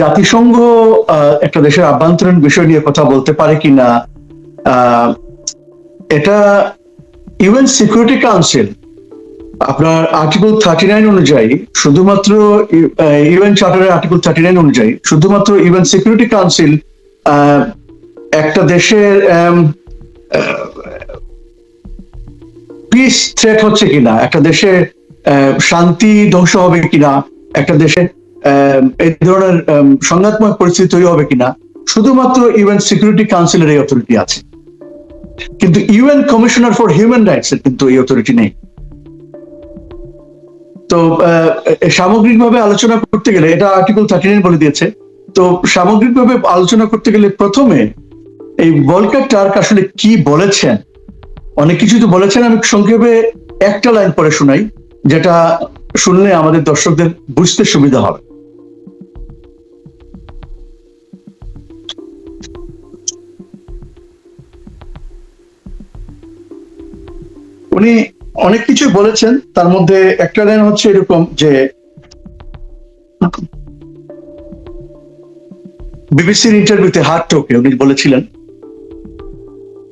জাতিসংঘ একটা দেশের আভ্যন্তরীণ বিষয় নিয়ে কথা বলতে পারে কিনা এটা ইউএন সিকিউরিটি কাউন্সিল, আপনার আর্টিকেল থার্টি নাইন অনুযায়ী, শুধুমাত্র ইউএন চার্টারের আর্টিকেল থার্টি নাইন অনুযায়ী, শুধুমাত্র ইউএন সিকিউরিটি কাউন্সিল একটা দেশের পিস থ্রেট হচ্ছে কিনা, একটা দেশে শান্তি ধ্বংস হবে কিনা, একটা দেশে এই ধরনের সংঘাতময় পরিস্থিতি তৈরি হবে কিনা? শুধুমাত্র ইউএন সিকিউরিটি কাউন্সিলের এই অথরিটি আছে। কিন্তু UN commissioner for human rights এর কিন্তু এই অথরিটি নেই। তো সামগ্রিকভাবে আলোচনা করতে গেলে, এটা আর্টিকেল থার্টি নাইন বলে দিয়েছে, তো সামগ্রিকভাবে আলোচনা করতে গেলে প্রথমে এই ভলকার টার্ক আসলে কি বলেছেন? অনেক কিছু তো বলেছেন, আমি সংক্ষেপে একটা লাইন পরে শোনাই, যেটা শুনলে আমাদের দর্শকদের বুঝতে সুবিধা হবে। উনি অনেক কিছু বলেছেন তার মধ্যে একটা লাইন হচ্ছে এরকম যে বিবিসির ইন্টারভিউতে হাত টোকে উনি বলেছিলেন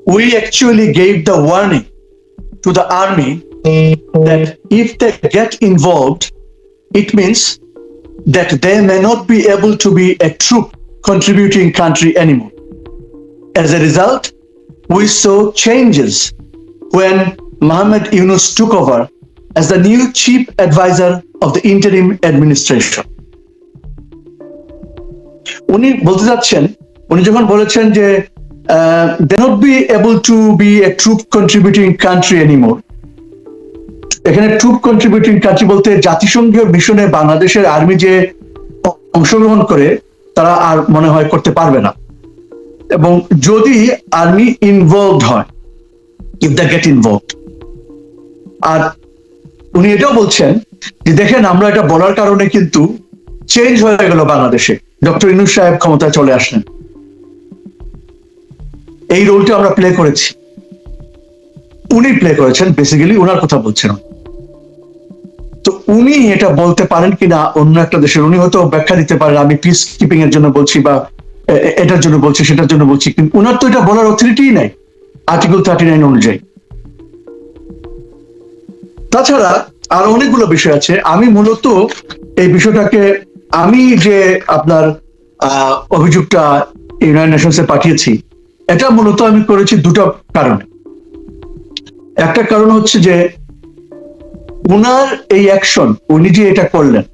we actually gave the warning to the army that if they get involved, it means that they may not be able to be a troop contributing country anymore. As a result, we saw changes when Mohammed Yunus took over as the new chief advisor of the interim administration. উনি বলতে যাচ্ছেন উনি যখন বলেছেন যে they not be able to be a troop contributing country anymore এখানে troop contributing country বলতে জাতিসংঘীয় মিশনে বাংলাদেশের আর্মি যে অংশগ্রহণ করে, তারা আর মনে হয় করতে পারবে না এবং যদি আর্মি ইনভলভড হয় ইফ দ্য গেট ইনভলভড আর উনি এটাও বলছেন যে দেখেন, আমরা এটা বলার কারণে কিন্তু চেঞ্জ হয়ে গেল বাংলাদেশে। ডক্টর ইনুস সাহেব ক্ষমতায় চলে আসলেন। এই রোলটা আমরা প্লে করেছি। উনি প্লে করেছেন বেসিক্যালি ওনার কথা বলছেন। তো উনি এটা বলতে পারেন কিনা, অন্য একটা দেশের, উনি হয়তো ব্যাখ্যা দিতে পারেন, আমি পিস কিপিং এর জন্য বলছি বা এটার জন্য বলছি, সেটার জন্য বলছি, কিন্তু ওনার তো এটা বলার অথরিটি নাই। আর্টিকেল থার্টি নাইন অনুযায়ী। তাছাড়া আর অনেকগুলো বিষয় আছে। আমি মূলত এই বিষয়টাকে, আমি যে আপনার অভিযোগটা ইউনাইটেড নেশনসে পাঠিয়েছি, এটা মূলত আমি করেছি দুটো কারণে। একটা কারণ হচ্ছে যে উনার এই অ্যাকশন উনি যে এটা করলেন,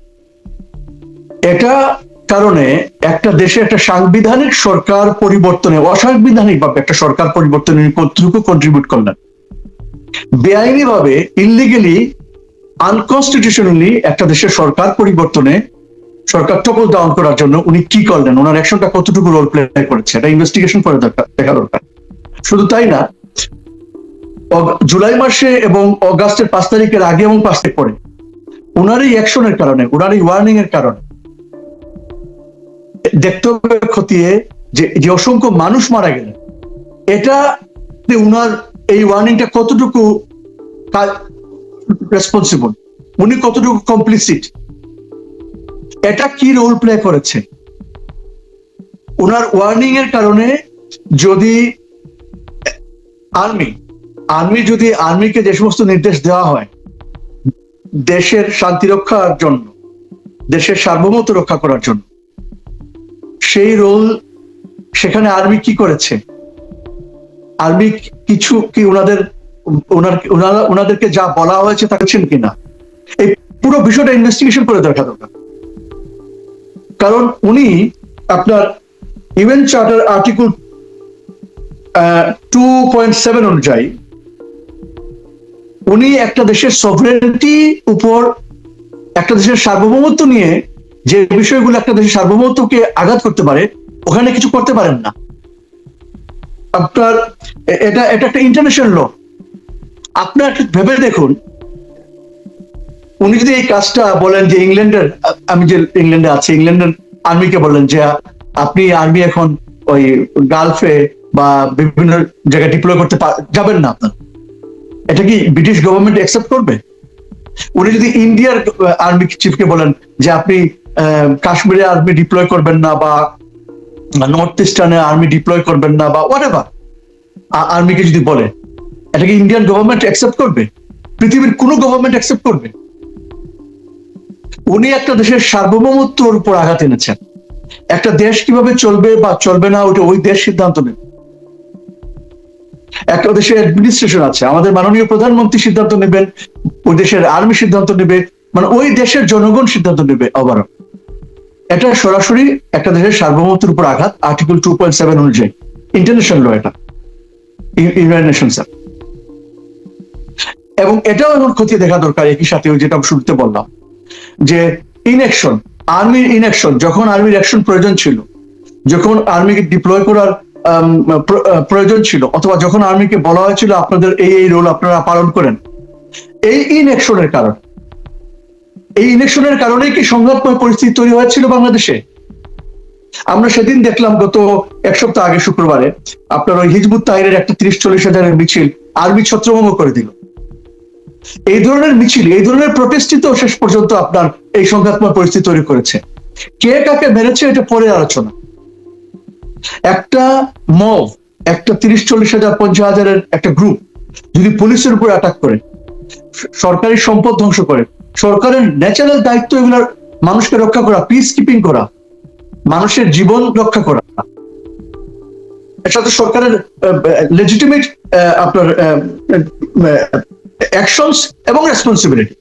এটা কারণে একটা দেশে একটা সাংবিধানিক সরকার পরিবর্তনে অসাংবিধানিক ভাবে একটা সরকার পরিবর্তনে কতটুকু কন্ট্রিবিউট করলেন। বেআইনি ভাবে ইলিগেলি আনকনস্টিটিউশনালি একটা দেশের সরকার পরিবর্তনে সরকার টপল ডাউন করার জন্য উনি কি করলেন? ওনার অ্যাকশনটা কতটুকু রোল প্লে করেছে? এটা ইনভেস্টিগেশন করে দেখা দরকার। শুধু তাই না জুলাই মাসে এবং অগাস্টের পাঁচ তারিখের আগে এবং পাঁচ তারিখ পরে ওনার এই অ্যাকশনের কারণে ওনার এই ওয়ার্নিং এর কারণে দেখতে হবে খতিয়ে যে অসংখ্য মানুষ মারা গেলেন, এটা উনার এই ওয়ার্নিংটা কতটুকু রেসপন্সিবল উনি কতটুকু কমপ্লিসিট এটা কি রোল প্লে করেছে? ওনার ওয়ার্নিং এর কারণে যদি আর্মি আর্মি যদি আর্মিকে যে সমস্ত নির্দেশ দেওয়া হয়, দেশের শান্তি রক্ষার জন্য, দেশের সার্বভৌমত্ব রক্ষা করার জন্য, সেই রোল সেখানে আর্মি কি করেছে? আর্মি কিছু কি ওনাদের, ওনার ওনাদেরকে যা বলা হয়েছে তা করছেন কিনা? এই পুরো বিষয়টা ইনভেস্টিগেশন করে দেখা দরকার। কারণ উনি আপনার UN charter article two point seven অনুযায়ী উনি একটা দেশের সভরেন্টি উপর একটা দেশের সার্বভৌমত্ব নিয়ে যে বিষয়গুলো একটা দেশের সার্বভৌমত্বকে আঘাত করতে পারে, ওখানে কিছু করতে পারেন না। আপনার এটা এটা একটা ইন্টারন্যাশনাল ল আপনার ভেবে দেখুন, উনি যদি এই কাজটা বলেন যে ইংল্যান্ডের, আমি যে ইংল্যান্ডে আছি, ইংল্যান্ডের আর্মিকে বলেন যে, আপনি আর্মি এখন ওই গালফে বা বিভিন্ন জায়গায় ডিপ্লয় করতে যাবেন না আপনার। এটা কি ব্রিটিশ গভর্নমেন্ট অ্যাকসেপ্ট করবে? উনি যদি ইন্ডিয়ার আর্মি চিফকে বলেন যে, আপনি কাশ্মীরে আর্মি ডিপ্লয় করবেন না বা নর্থ ইস্টার্নে আর্মি ডিপ্লয় করবেন না বা হোয়াট এভার আর্মিকে যদি বলে এটাকে ইন্ডিয়ান গভর্নমেন্ট অ্যাকসেপ্ট করবে? পৃথিবীর কোনো গভর্নমেন্ট অ্যাকসেপ্ট করবে? উনি একটা দেশের সার্বভৌমত্বর উপর আঘাত এনেছেন। একটা দেশ কীভাবে চলবে বা চলবে না ওটা ওই দেশ সিদ্ধান্ত নেবে। একটা দেশের অ্যাডমিনিস্ট্রেশন আছে, আমাদের মাননীয় প্রধানমন্ত্রী সিদ্ধান্ত নেবেন, ওই দেশের আর্মি সিদ্ধান্ত নেবে মানে ওই দেশের জনগণ সিদ্ধান্ত নেবে আবার এটা সরাসরি একটা দেশের সার্বভৌমত্বের উপর আঘাত আর্টিকেল টু পয়েন্ট সেভেন অনুযায়ী। ইন্টারন্যাশনাল ল এটা। ইউনাইটেড নেশনস এবং এটাও এখন খতিয়ে দেখা দরকার, একই সাথে যেটা আমি শুরুতে বললাম, যে ইনঅ্যাকশন আর্মির ইনঅ্যাকশন যখন আর্মির অ্যাকশন প্রয়োজন ছিল, যখন আর্মিকে ডিপ্লয় করার প্রয়োজন ছিল, অথবা যখন আর্মিকে বলা হয়েছিল, আপনাদের এই এই রোল আপনারা পালন করেন, এই ইনঅ্যাকশনের কারণ এই ইলেকশনের কারণেই কি সংঘাতময় পরিস্থিতি তৈরি হয়েছিল বাংলাদেশে? আমরা সেদিন দেখলাম গত এক সপ্তাহ আগে শুক্রবারে, আপনার ওই হিজবুত তাহিরের একটা তিরিশ চল্লিশ হাজারের মিছিল আর্মি ছত্রভঙ্গ করে দিল। এই ধরনের মিছিল, এই ধরনের প্রটেস্টই তো শেষ পর্যন্ত আপনার এই সংঘাতময় পরিস্থিতি তৈরি করেছে। কে কাকে মেরেছে এটা পরে আলোচনা। একটা মব, একটা তিরিশ চল্লিশ হাজার, পঞ্চাশ হাজারের একটা গ্রুপ যদি পুলিশের উপর অ্যাটাক করে, সরকারি সম্পদ ধ্বংস করে সরকারের ন্যাচারাল দায়িত্ব এগুলোর মানুষকে রক্ষা করা পিস কিপিং করা, মানুষের জীবন রক্ষা করা। সাথে সরকারের লেজিটিমেট আপনার অ্যাকশনস এবং রেসপন্সিবিলিটি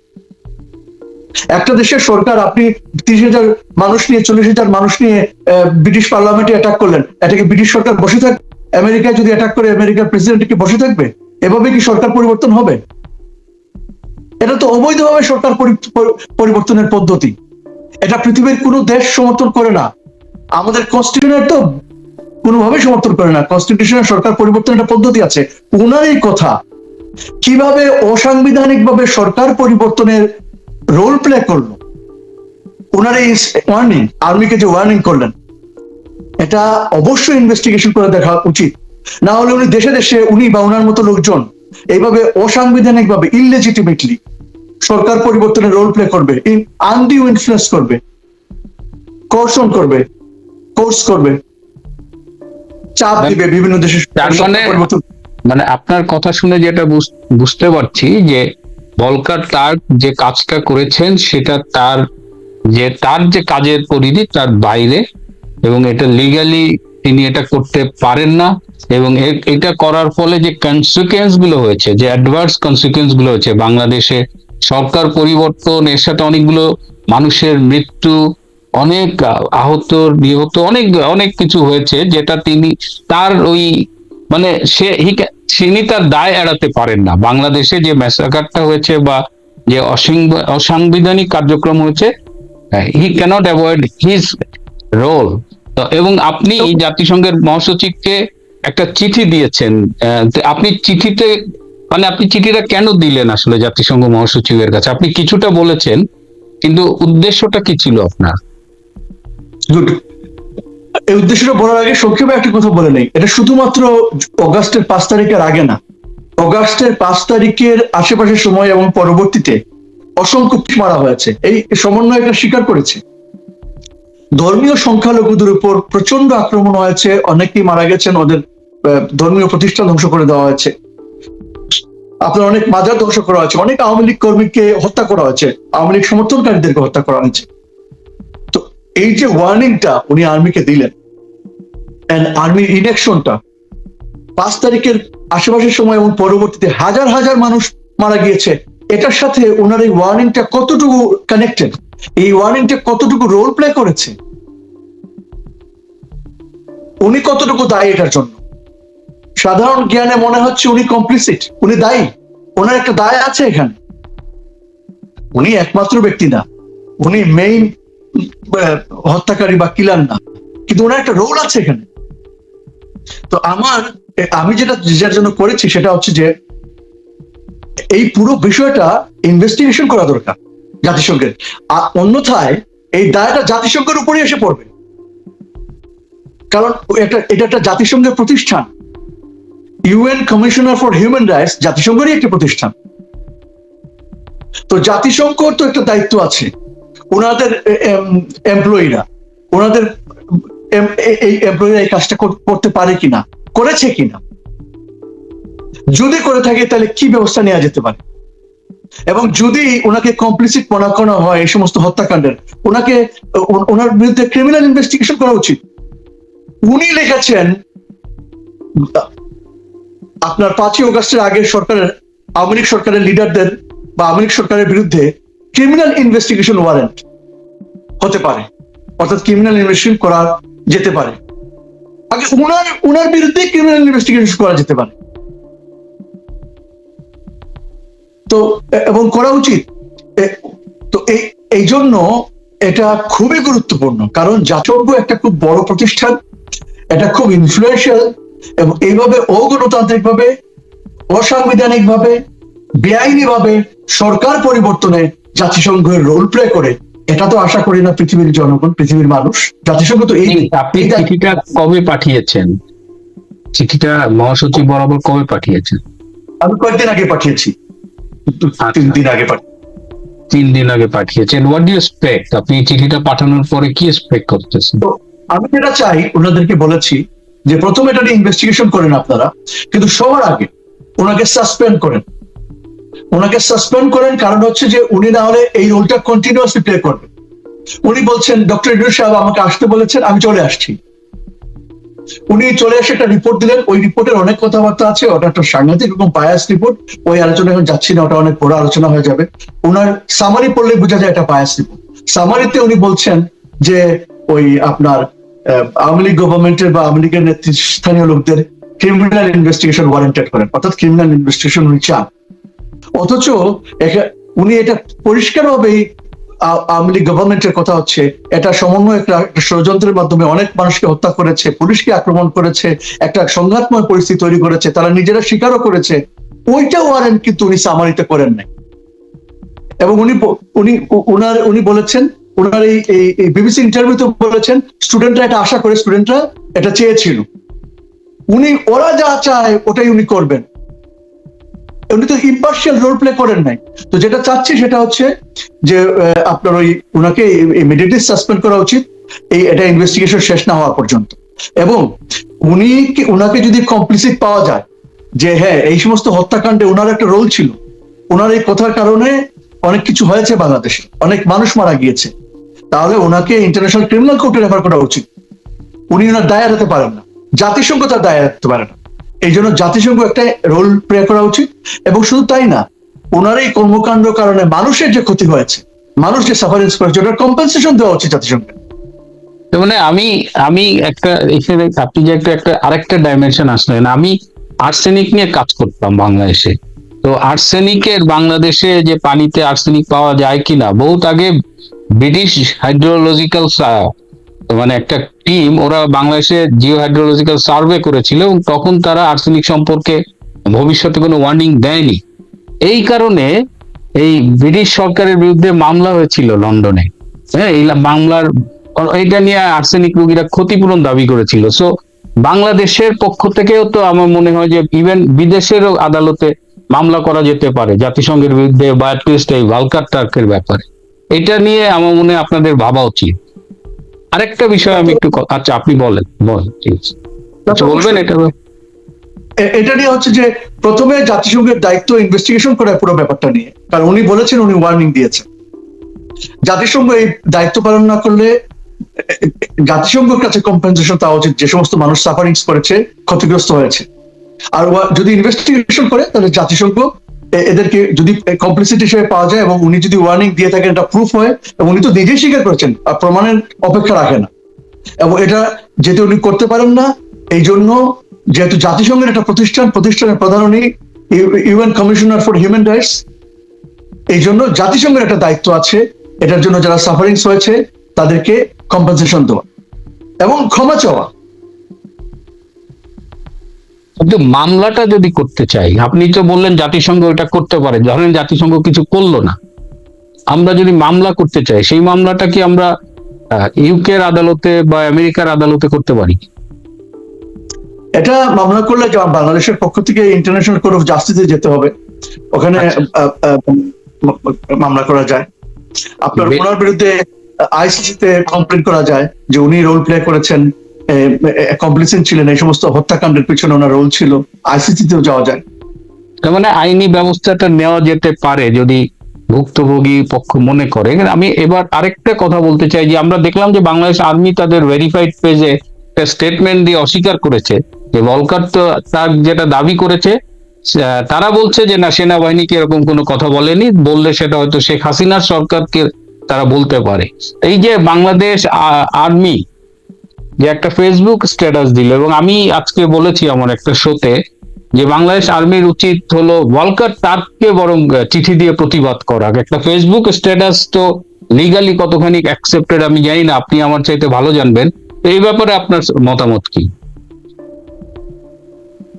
একটা দেশের সরকার, আপনি তিরিশ হাজার মানুষ নিয়ে, চল্লিশ হাজার মানুষ নিয়ে ব্রিটিশ পার্লামেন্টে অ্যাটাক করলেন এটাকে ব্রিটিশ সরকার বসে থাকবে আমেরিকায় যদি অ্যাটাক করে, আমেরিকার প্রেসিডেন্ট কি বসে থাকবে? এভাবে কি সরকার পরিবর্তন হবে? এটা তো অবৈধভাবে সরকার পরি- পরি- পরিবর্তনের পদ্ধতি। এটা পৃথিবীর কোনো দেশ সমর্থন করে না। আমাদের কনস্টিটিউশনের তো কোনোভাবে সমর্থন করে না। কনস্টিটিউশনের সরকার পরিবর্তনের একটা পদ্ধতি আছে। ওনার এই কথা, কীভাবে অসাংবিধানিক ভাবে সরকার পরিবর্তনের রোল প্লে করল? ওনার এই ওয়ার্নিং আর্মিকে যে ওয়ার্নিং করলেন, এটা অবশ্যই ইনভেস্টিগেশন করে দেখা উচিত। না হলে উনি দেশে দেশে উনি বা ওনার মতো লোকজন এইভাবে অসাংবিধানিক ভাবে ইললেজিটিমেটলি সরকার পরিবর্তনের রোল প্লে করবে আনডিউ ইনফ্লুয়েন্স করবে কর্ষণ করবে কোর্স করবে চাপ দিবে বিভিন্ন দেশের মানে- পরিবর্তন। মানে আপনার কথা শুনে যেটা বুঝ- বুঝতে পারছি যে বলকার তার যে কাজটা করেছেন সেটা তার যে তার যে কাজের পরিধি তার বাইরে এবং এটা লিগালি তিনি এটা করতে পারেন না এবং এটা করার ফলে যে কনসিকুয়েন্সগুলো হয়েছে, যে অ্যাডভার্স কনসিকুয়েন্সগুলো হয়েছে বাংলাদেশে, সরকার পরিবর্তন, এর সাথে অনেকগুলো মানুষের মৃত্যু, অনেক আহত, নিহত, অনেক অনেক কিছু হয়েছে যেটা তিনি তার ওই মানে সে তিনি তার দায় এড়াতে পারেন না। বাংলাদেশে যে ম্যাসাকারটা হয়েছে বা যে অসংব- অসাংবিধানিক কার্যক্রম হয়েছে, he cannot avoid his role এবং আপনি জাতিসংঘের মহাসচিবকে একটা চিঠি দিয়েছেন আপনি চিঠিতে মানে আপনি চিঠিটা কেন দিলেন আসলে জাতিসংঘ মহাসচিবের কাছে? আপনি কিছুটা বলেছেন কিন্তু উদ্দেশ্যটা কি ছিল আপনার? গুড এই উদ্দেশ্যটা বলার আগে সংক্ষেপে একটা কথা বলে নেই। এটা শুধুমাত্র অগাস্টের পাঁচ তারিখের আগে না। অগাস্টের পাঁচ তারিখের আশেপাশের সময় এবং পরবর্তীতে অসংখ্য মারা হয়েছে। এই সমন্বয় এটা স্বীকার করেছে। ধর্মীয় সংখ্যালঘুদের উপর প্রচণ্ড আক্রমণ হয়েছে। অনেকেই মারা গেছেন, ওদের ধর্মীয় প্রতিষ্ঠান ধ্বংস করে দেওয়া হয়েছে। আপনার অনেক মাজার ধ্বংস করা হয়েছে, অনেক আওয়ামী লীগ কর্মীকে হত্যা করা হয়েছে, আওয়ামী লীগ সমর্থনকারীদেরকে হত্যা করা হয়েছে। তো এই যে ওয়ার্নিংটা উনি আর্মিকে দিলেন আর্মির ইলেকশনটা পাঁচ তারিখের আশেপাশের সময় এবং পরবর্তীতে হাজার হাজার মানুষ মারা গিয়েছে, এটার সাথে ওনার এই ওয়ার্নিংটা কতটুকু কানেক্টেড এই ওয়ার্নিংটা কতটুকু রোল প্লে করেছে? উনি কতটুকু দায়ী এটার জন্য? সাধারণ জ্ঞানে মনে হচ্ছে উনি কমপ্লিসিট উনি দায়ী। ওনার একটা দায় আছে এখানে। উনি একমাত্র ব্যক্তি না। উনি মেইন হত্যাকারী বা কিলার না। কিন্তু ওনার একটা রোল আছে এখানে। তো আমার আমি যেটা যার জন্য করেছি সেটা হচ্ছে যে এই পুরো বিষয়টা ইনভেস্টিগেশন করা দরকার। জাতিসংঘের। আর অন্যথায় এই দায়টা জাতিসংঘের উপরই এসে পড়বে। কারণ এটা এটা একটা জাতিসংঘের প্রতিষ্ঠান। UN commissioner for human rights জাতিসংঘেরই একটা প্রতিষ্ঠান। তো জাতিসংঘ তো একটা দায়িত্ব আছে। ওনাদের এমপ্লয়িরা ওনাদের এই এমপ্লয়িরা এই কাজটা করতে পারে কিনা, করেছে কিনা। যদি করে থাকে, তাহলে কি ব্যবস্থা নেওয়া যেতে পারে? এবং যদি ওনাকে কমপ্লিসিট মনে করা হয়, এই সমস্ত হত্যাকাণ্ডের ওনাকে ওনার বিরুদ্ধে ক্রিমিনাল ইনভেস্টিগেশন করা উচিত। উনি লিখেছেন, আপনার পাঁচই অগস্টের আগে সরকারের, আওয়ামী লীগ সরকারের লিডারদের বা আওয়ামী লীগ সরকারের বিরুদ্ধে ক্রিমিনাল ইনভেস্টিগেশন ওয়ারেন্ট হতে পারে। অর্থাৎ ক্রিমিনাল ইনভেস্টিগেশন করা যেতে পারে। আগে উনার উনার বিরুদ্ধে ক্রিমিনাল ইনভেস্টিগেশন করা যেতে পারে। তো এবং করা উচিত। তো এই এই জন্য এটা খুবই গুরুত্বপূর্ণ। কারণ যাচব্য একটা খুব বড় প্রতিষ্ঠান এটা খুব ইনফ্লুয়েন্সিয়াল এবং এইভাবে অগণতান্ত্রিক ভাবে অসাংবিধানিক ভাবে বেআইনি ভাবে সরকার পরিবর্তনে জাতিসংঘের রোল প্লে করে। এটা তো আশা করি না পৃথিবীর জনগণ পৃথিবীর মানুষ। জাতিসংঘ তো এই আপনি চিঠিটা কবে পাঠিয়েছেন? চিঠিটা মহাসচিব বরাবর কবে পাঠিয়েছেন? আমি কয়েকদিন আগে পাঠিয়েছি। তিন দিন আগে তিন দিন আগে পাঠিয়েছেন। হোয়াট ডু এক্সপেক্ট আপনি চিঠিটা পাঠানোর পরে কি এক্সপেক্ট করতেছেন? আমি যেটা চাই ওনাদেরকে বলেছি যে প্রথমে এটা নিয়ে ইনভেস্টিগেশন করেন আপনারা। কিন্তু সবার আগে ওনাকে সাসপেন্ড করেন। ওনাকে সাসপেন্ড করেন কারণ হচ্ছে যে উনি না হলে এই রোলটা কন্টিনিউয়াসলি প্লে করবেন উনি বলছেন ডক্টর ইডুর সাহেব আমাকে আসতে বলেছেন আমি চলে আসছি। উনি চলে এসে একটা রিপোর্ট দিলেন। ওই রিপোর্টের অনেক কথাবার্তা আছে, ওটা একটা সাংঘাতিক রকম বায়াস রিপোর্ট ওই আলোচনা এখন যাচ্ছি না, ওটা অনেক বড় আলোচনা হয়ে যাবে। ওনার সামারি পড়লে বোঝা যায় এটা বায়াস রিপোর্ট সামারিতে উনি বলছেন যে ওই আপনার আওয়ামী লীগ গভর্নমেন্টের বা আওয়ামী লীগের নেতৃস্থানীয় লোকদের ক্রিমিনাল ইনভেস্টিগেশন ওয়ারেন্টেড করেন। অর্থাৎ ক্রিমিনাল ইনভেস্টিগেশন উনি চান। অথচ উনি এটা পরিষ্কারভাবেই আ- আওয়ামী লীগ গভর্নমেন্টের কথা হচ্ছে, এটা সমন্বয় একটা ষড়যন্ত্রের মাধ্যমে অনেক মানুষকে হত্যা করেছে, পুলিশকে আক্রমণ করেছে, একটা সংঘাতময় পরিস্থিতি তৈরি করেছে, তারা নিজেরা স্বীকারও করেছে। ওইটা ওয়ারেন্ট কিন্তু উনি সামারিতে করেন নাই। এবং উনি উনি উনার, উনি বলেছেন ওনার এই এই বিবিসি ইন্টারভিউতে বলেছেন স্টুডেন্টরা এটা আশা করে স্টুডেন্টরা এটা চেয়েছিল। উনি, ওরা যা চায়, ওটাই উনি করবেন। উনি তো ইম্পার্শিয়াল রোল প্লে করেন নাই। তো যেটা চাচ্ছি সেটা হচ্ছে যে আপনার ওই ওনাকে ইমিডিয়েটলি সাসপেন্ড করা উচিত। এই, এটা ইনভেস্টিগেশন শেষ না হওয়া পর্যন্ত। এবং উনি কি- ওনাকে যদি কমপ্লিসিট পাওয়া যায়, যে হ্যাঁ এই সমস্ত হত্যাকাণ্ডে ওনার একটা রোল ছিল ওনার এই কথার কারণে অনেক কিছু হয়েছে বাংলাদেশে, অনেক মানুষ মারা গিয়েছে, তাহলে ওনাকে ইন্টারন্যাশনাল ক্রিমিনাল কোর্টে রেফার করা উচিত। উনি ওনার দায় এড়াতে পারেন না। জাতিসংঘ তার দায় এড়াতে পারে না। এই জন্য জাতিসংঘ একটা রোল প্লে করা উচিত। এবং শুধু তাই না ওনার এই কর্মকাণ্ড কারণে মানুষের যে ক্ষতি হয়েছে, মানুষ যে সাফারেন্স করেছে, ওটার কম্পেনসেশন দেওয়া উচিত জাতিসংঘের তো মানে আমি আমি একটা, এখানে আপনি যে একটা একটা, আরেকটা ডাইমেনশন আসলেন। আমি আর্সেনিক নিয়ে কাজ করতাম বাংলাদেশে। তো আর্সেনিকের বাংলাদেশে যে পানিতে আর্সেনিক পাওয়া যায় কিনা, বহুত আগে ব্রিটিশ হাইড্রোলজিক্যাল মানে একটা টিম ওরা বাংলাদেশে জিও হাইড্রোলজিক্যাল সার্ভে করেছিল এবং তখন তারা আর্সেনিক সম্পর্কে ভবিষ্যতে কোনো ওয়ার্নিং দেয়নি। এই কারণে এই ব্রিটিশ সরকারের বিরুদ্ধে মামলা হয়েছিল লন্ডনে। হ্যাঁ এই মামলার, এটা নিয়ে আর্সেনিক রোগীরা ক্ষতিপূরণ দাবি করেছিল। সো বাংলাদেশের পক্ষ থেকেও তো আমার মনে হয় যে ইভেন বিদেশেরও আদালতে মামলা করা যেতে পারে, জাতিসংঘের বিরুদ্ধে বা এই ভালকার টার্কের ব্যাপারে। এটা নিয়ে আমার মনে আপনাদের ভাবা উচিত। আরেকটা বিষয় আমি একটু আচ্ছা আপনি বলেন বলেন, ঠিক আছে। আচ্ছা বলবেন এটা? এটা নিয়ে হচ্ছে যে প্রথমে জাতিসংঘের দায়িত্ব ইনভেস্টিগেশন করার পুরো ব্যাপারটা নিয়ে, কারণ উনি বলেছেন, উনি ওয়ার্নিং দিয়েছেন। জাতিসংঘ এই দায়িত্ব পালন না করলে জাতিসংঘের কাছে কম্পেনসেশন দেওয়া উচিত, যে সমস্ত মানুষ সাফারিংস করেছে, ক্ষতিগ্রস্ত হয়েছে। আর যদি ইনভেস্টিগেশন করে, তাহলে জাতিসংঘ এদেরকে যদি কমপ্লিসিটি হিসেবে পাওয়া যায় এবং উনি যদি ওয়ার্নিং দিয়ে থাকেন, এটা প্রুফ হয় এবং উনি তো নিজেই স্বীকার করেছেন, আর প্রমাণের অপেক্ষা রাখে না। এবং এটা যেহেতু উনি করতে পারেন না এই জন্য যেহেতু জাতিসংঘের একটা প্রতিষ্ঠান, প্রতিষ্ঠানের প্রধান উনি UN commissioner for human rights এই জন্য জাতিসংঘের একটা দায়িত্ব আছে, এটার জন্য যারা সাফারিংস হয়েছে, তাদেরকে কম্পেনসেশন দেওয়া। এবং ক্ষমা চাওয়া। কিন্তু মামলাটা যদি করতে চাই আপনি তো বললেন জাতিসংঘ এটা করতে পারে ধরেন জাতিসংঘ কিছু করল না। আমরা যদি মামলা করতে চাই সেই মামলাটা কি আমরা ইউকের আদালতে বা আমেরিকার আদালতে করতে পারি? এটা মামলা করলে বাংলাদেশের পক্ষ থেকে ইন্টারন্যাশনাল কোর্ট অফ জাস্টিসে যেতে হবে। ওখানে আচ্ছা। মামলা করা যায়। আপনার ওনার বিরুদ্ধে আইসিসিতে কমপ্লেন করা যায় যে উনি রোল প্লে করেছেন। কমপ্লিসেন্ট ছিলেন, এই সমস্ত হত্যাকাণ্ডের পিছনে ওনার রোল ছিল। আইসিসিতেও যাওয়া যায়। তার মানে আইনি ব্যবস্থাটা নেওয়া যেতে পারে যদি ভুক্তভোগী পক্ষ মনে করে। আমি এবার আরেকটা কথা বলতে চাই যে, আমরা দেখলাম যে বাংলাদেশ আর্মি তাদের ভেরিফাইড পেজে একটা স্টেটমেন্ট দিয়ে অস্বীকার করেছে যে ভলকার তো তার যেটা দাবি করেছে তারা বলছে যে না, সেনাবাহিনীকে এরকম কোনো কথা বলেনি, বললে সেটা হয়তো শেখ হাসিনার সরকারকে তারা বলতে পারে। এই যে বাংলাদেশ আর্মি যে একটা ফেসবুক স্ট্যাটাস দিল এবং আমি আজকে বলেছি আমার একটা শোতে যে বাংলাদেশ আর্মির উচিত হলো ওয়ালকার তারকে বরং চিঠি দিয়ে প্রতিবাদ করা। একটা ফেসবুক স্ট্যাটাস তো লিগালি কতখানি অ্যাকসেপ্টেড আমি জানি না, আপনি আমার চাইতে ভালো জানবেন। এই ব্যাপারে আপনার মতামত কি?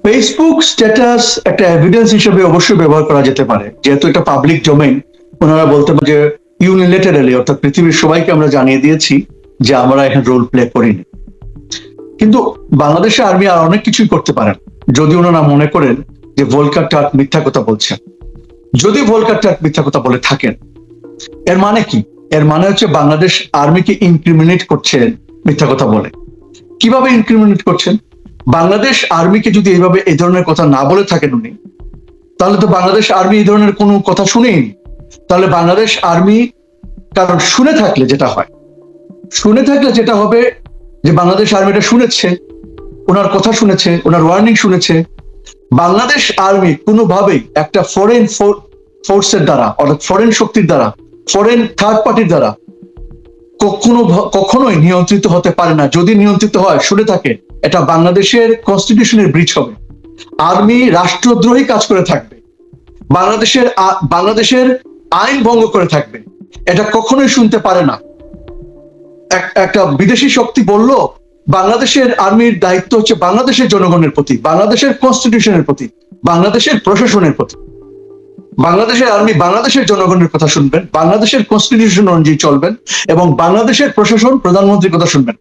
ফেসবুক স্ট্যাটাস একটা এভিডেন্স হিসেবে অবশ্যই ব্যবহার করা যেতে পারে। যেহেতু এটা পাবলিক ডোমেইন ওনারা বলতে পারে যে ইউনিলেটারালি অর্থাৎ পৃথিবীর সবাইকে আমরা জানিয়ে দিয়েছি যে আমরা এখানে রোল প্লে করিনি। কিন্তু বাংলাদেশে আর্মি আর অনেক কিছুই করতে পারেন যদি ওনারা মনে করেন যে ভোলকার টার্ক মিথ্যা কথা বলছেন, যদি ভোলকার টার্ক মিথ্যা কথা বলে থাকেন, এর মানে কি? এর মানে হচ্ছে বাংলাদেশ আর্মিকে ইনক্রিমিনেট করছেন মিথ্যা কথা বলে। কীভাবে ইনক্রিমিনেট করছেন? বাংলাদেশ আর্মিকে যদি এইভাবে এই ধরনের কথা না বলে থাকেন উনি, তাহলে তো বাংলাদেশ আর্মি এই ধরনের কোনো কথা শুনেই তাহলে বাংলাদেশ আর্মি কারণ শুনে থাকলে যেটা হয়, শুনে থাকলে যেটা হবে যে বাংলাদেশ আর্মিটা শুনেছে, ওনার কথা শুনেছে, ওনার ওয়ার্নিং শুনেছে, বাংলাদেশ আর্মি কোনোভাবেই একটা ফরেন ফোর্সের দ্বারা, অর্থাৎ ফরেন শক্তির দ্বারা ফরেন থার্ড পার্টির দ্বারা কখনো কখনোই নিয়ন্ত্রিত হতে পারে না। যদি নিয়ন্ত্রিত হয়, শুনে থাকে এটা বাংলাদেশের কনস্টিটিউশনের ব্রিচ হবে। আর্মি রাষ্ট্রদ্রোহী কাজ করে থাকবে। বাংলাদেশের বাংলাদেশের আইন ভঙ্গ করে থাকবে। এটা কখনোই শুনতে পারে না। একটা বিদেশি শক্তি বলল, বাংলাদেশের আর্মির দায়িত্ব হচ্ছে বাংলাদেশের জনগণের প্রতি, বাংলাদেশের কনস্টিটিউশনের প্রতি, বাংলাদেশের প্রশাসনের প্রতি। বাংলাদেশের আর্মি বাংলাদেশের জনগণের কথা শুনবেন, বাংলাদেশের কনস্টিটিউশন অনুযায়ী চলবেন এবং বাংলাদেশের প্রশাসন প্রধানমন্ত্রীর কথা শুনবেন।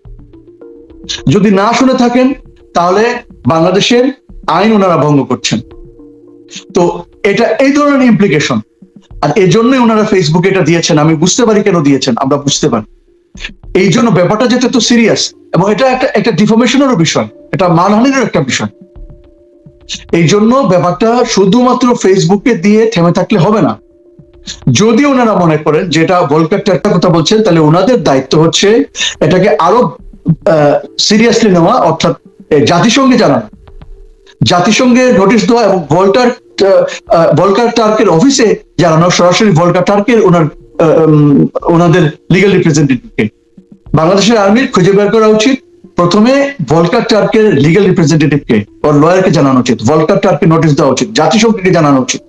যদি না শুনে থাকেন, তাহলে বাংলাদেশের আইন ওনারা ভঙ্গ করছেন। তো এটা এই ধরনের ইমপ্লিকেশন আর এই জন্যই ওনারা ফেসবুকে এটা দিয়েছেন, আমি বুঝতে পারি কেন দিয়েছেন, আমরা বুঝতে পারি। এই জন্য ব্যাপারটা যেতে তো সিরিয়াস এবং এটা একটা একটা ডিফরমেশনেরও বিষয়, এটা মানহানিরও একটা বিষয়। এই জন্য ব্যাপারটা শুধুমাত্র ফেসবুকে দিয়ে থেমে থাকলে হবে না। যদি ওনারা মনে করেন, যেটা একটা কথা বলছেন, তাহলে ওনাদের দায়িত্ব হচ্ছে এটাকে আরও সিরিয়াসলি নেওয়া, অর্থাৎ জাতিসংঘে জানানো। জাতিসংঘে নোটিশ দেওয়া এবং ভোল্টার ভোলকার টার্কের অফিসে জানানো, সরাসরি ভোলকার টার্কের ওনার ওনাদের লিগাল রিপ্রেজেন্টেটিভকে বাংলাদেশের আর্মির খুঁজে বের করা উচিত। প্রথমে ভলকার টার্কের লিগ্যাল রিপ্রেজেন্টেটিভকে ওর লয়ারকে জানানো উচিত। ভলকার টার্কে নোটিশ দেওয়া উচিত। জাতিসংঘকে জানানো উচিত।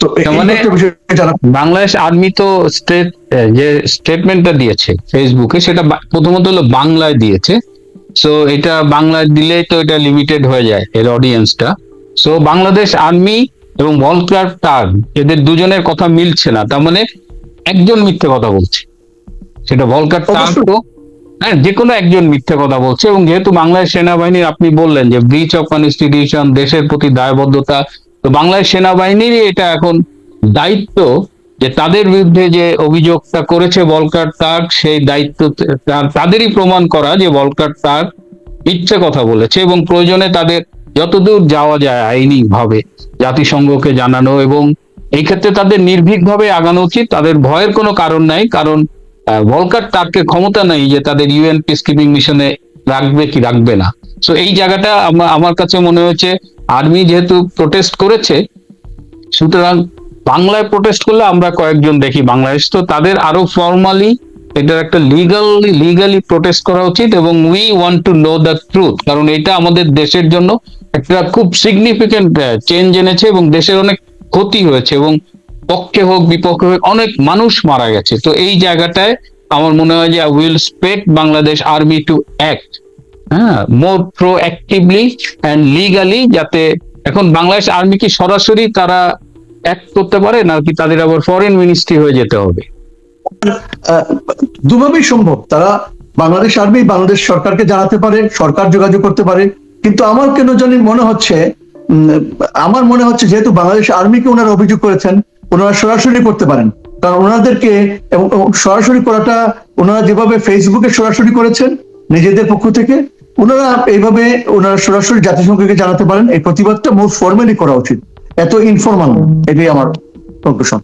তো মানে- বাংলাদেশ আর্মি তো স্টেট যে স্টেটমেন্টটা দিয়েছে ফেসবুকে সেটা প্রথমত হলো বাংলায় দিয়েছে। সো এটা বাংলায় দিলে তো এটা লিমিটেড হয়ে যায় এর অডিয়েন্সটা সো বাংলাদেশ আর্মি এবং ভলকার টার এদের দুজনের কথা মিলছে না তার মানে একজন মিথ্যে কথা বলছে। সেটা ভলকার তো হ্যাঁ যে কোনো একজন মিথ্যে কথা বলছে এবং যেহেতু বাংলাদেশ সেনাবাহিনীর আপনি বললেন যে ব্রিচ অফ কনস্টিটিউশন দেশের প্রতি দায়বদ্ধতা তো বাংলাদেশ সেনাবাহিনীরই এটা এখন দায়িত্ব যে তাদের বিরুদ্ধে যে অভিযোগটা করেছে বলকার তার সেই দায়িত্ব তাদেরই প্রমাণ করা যে বলকার তার মিথ্যে কথা বলেছে এবং প্রয়োজনে তাদের যতদূর যাওয়া যায় আইনি ভাবে জাতিসংঘকে জানানো এবং এই ক্ষেত্রে তাদের নির্ভীকভাবে আগানো উচিত। তাদের ভয়ের কোনো কারণ নাই, কারণ ভলকার তারকে ক্ষমতা নেই যে তাদের ইউএন পিসকিপিং মিশনে রাখবে কি রাখবে না। সো এই জায়গাটা আমার কাছে মনে হয়েছে, আর্মি যেহেতু প্রোটেস্ট করেছে, সুতরাং বাংলায় প্রোটেস্ট করলে আমরা কয়েকজন দেখি বাংলাদেশ। তো তাদের আরও ফর্মালি এটার একটা লিগালি লিগালি প্রোটেস্ট করা উচিত এবং we want to know the truth কারণ এটা আমাদের দেশের জন্য একটা খুব সিগনিফিকেন্ট চেঞ্জ এনেছে এবং দেশের অনেক ক্ষতি হয়েছে এবং পক্ষে হোক, বিপক্ষে হোক, অনেক মানুষ মারা গেছে। তো এই জায়গাটায় আমার মনে হয় যে will expect Bangladesh army to act হ্যাঁ more proactively and legally যাতে এখন বাংলাদেশ আর্মি কি সরাসরি তারা অ্যাক্ট করতে পারে নাকি তাদের আবার ফরেন মিনিস্ট্রি হয়ে যেতে হবে? দুভাবেই সম্ভব। তারা বাংলাদেশ আর্মি বাংলাদেশ সরকারকে জানাতে পারে, সরকার যোগাযোগ করতে পারে। কিন্তু আমার কেন জানি মনে হচ্ছে আমার মনে হচ্ছে যেহেতু বাংলাদেশ আর্মিকে ওনারা অভিযোগ করেছেন, ওনারা সরাসরি করতে পারেন। কারণ ওনাদেরকে এবং সরাসরি করাটা ওনারা যেভাবে ফেসবুকে সরাসরি করেছেন, নিজেদের পক্ষ থেকে, ওনারা এইভাবে ওনারা সরাসরি জাতিসংঘকে জানাতে পারেন। এই প্রতিবাদটা মোস্ট ফর্মালি করা উচিত। এত ইনফরমাল এটাই আমার প্রশ্ন